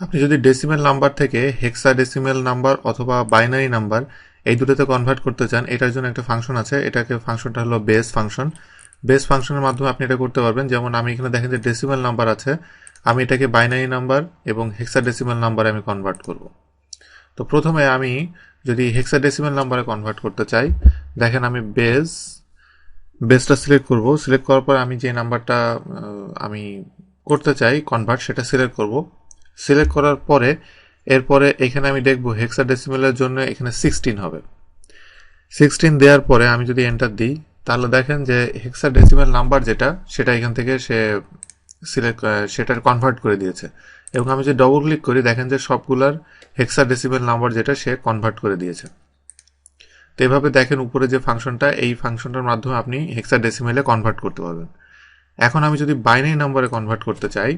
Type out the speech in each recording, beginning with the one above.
আপনি যদি decimal number থেকে হেক্সা ডেসিমেল নাম্বার অথবা বাইনারি নাম্বার এই দুটোতে কনভার্ট করতে চান, এটার জন্য একটা ফাংশন আছে। এটাকে ফাংশনটা হলো বেস ফাংশন বেস ফাংশনের মাধ্যমে আপনি এটা করতে পারবেন। যেমন আমি এখানে দেখেন যে ডেসিমেল নাম্বার আছে। আমি এটাকে বাইনারি নাম্বার এবং হেক্সা ডেসিমেল নাম্বারে আমি কনভার্ট করব। তো প্রথমে আমি যদি হেক্সা ডেসিমেল নাম্বারে কনভার্ট করতে চাই, দেখেন আমি বেস বেসটা সিলেক্ট করব। সিলেক্ট করার পর আমি যে নাম্বারটা আমি করতে চাই কনভার্ট সেটা সিলেক্ট করব। সিলেক্ট করার পরে, এরপরে এখানে আমি দেখব হেক্সা ডেসিমেলের জন্য এখানে সিক্সটিন হবে। সিক্সটিন দেওয়ার পরে আমি যদি এন্টার দিই, তাহলে দেখেন যে হেক্সা ডেসিমেল নাম্বার যেটা, সেটা এখান থেকে সে সিলেক্ট সেটার কনভার্ট করে দিয়েছে। এবং আমি যদি ডবল ক্লিক করি, দেখেন যে সবগুলার হেক্সা ডেসিমেল নাম্বার যেটা, সে কনভার্ট করে দিয়েছে। তো এভাবে দেখেন উপরে যে ফাংশনটা, এই ফাংশনটার মাধ্যমে আপনি হেক্সা ডেসিমেলে কনভার্ট করতে পারবেন। এখন আমি যদি বাইনারি নাম্বারে কনভার্ট করতে চাই,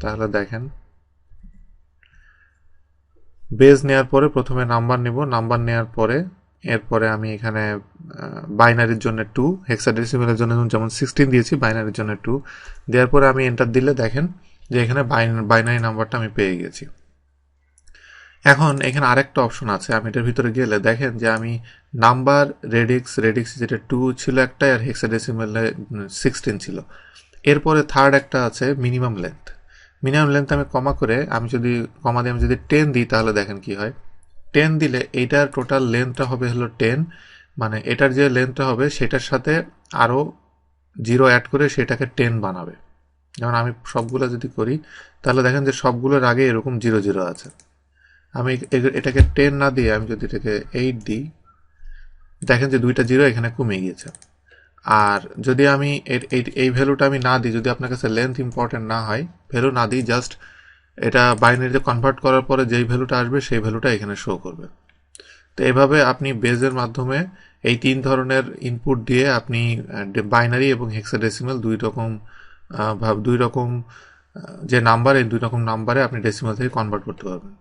তাহলে দেখেন বেজ নেওয়ার পরে প্রথমে নাম্বার নেব। নাম্বার নেওয়ার পরে, এরপরে আমি এখানে বাইনারির জন্য টু হেক্সাডেসিমেলের জন্য যেমন সিক্সটিন দিয়েছি বাইনারির জন্য টু দেওয়ার পরে আমি এন্টার দিলে দেখেন যে এখানে বাইনারি নাম্বারটা আমি পেয়ে গেছি। এখন এখানে আরেকটা অপশন আছে, আমি এটার ভিতরে গেলে দেখেন যে আমি নাম্বার রেডিক্স রেডিক্স যেটা টু ছিল একটা আর হেক্সাডেসিমেলে সিক্সটিন ছিল। এরপরে থার্ড একটা আছে মিনিমাম লেন্থ মিনিমাম লেন্থ আমি কমা করে, আমি যদি কমা দিয়ে আমি যদি টেন দিই, তাহলে দেখেন কি হয়। টেন দিলে এইটার টোটাল লেন্থটা হবে হলো টেন মানে এটার যে লেন্থটা হবে, সেটার সাথে আরও জিরো অ্যাড করে সেটাকে টেন বানাবে। যেমন আমি সবগুলো যদি করি, তাহলে দেখেন যে সবগুলোর আগে এরকম জিরো জিরো আছে। আমি এটাকে টেন না দিয়ে আমি যদি এটাকে এইট দিই, দেখেন যে দুইটা জিরো এখানে কমে গিয়েছে। আর যদি আমি এই ভ্যালুটা আমি না দিই, যদি আপনার কাছে লেন্থ ইম্পর্টেন্ট না হয় ভ্যালু না দিই জাস্ট এটা বাইনারিতে কনভার্ট করার পরে যেই ভ্যালুটা আসবে, সেই ভ্যালুটা এখানে শো করবে। তো এভাবে আপনি বেজের মাধ্যমে এই তিন ধরনের ইনপুট দিয়ে আপনি বাইনারি এবং হেক্সাডেসিমাল দুই রকম দুই রকম যে নাম্বার এই দুই রকম নাম্বারে আপনি ডেসিমেল থেকে কনভার্ট করতে পারবেন।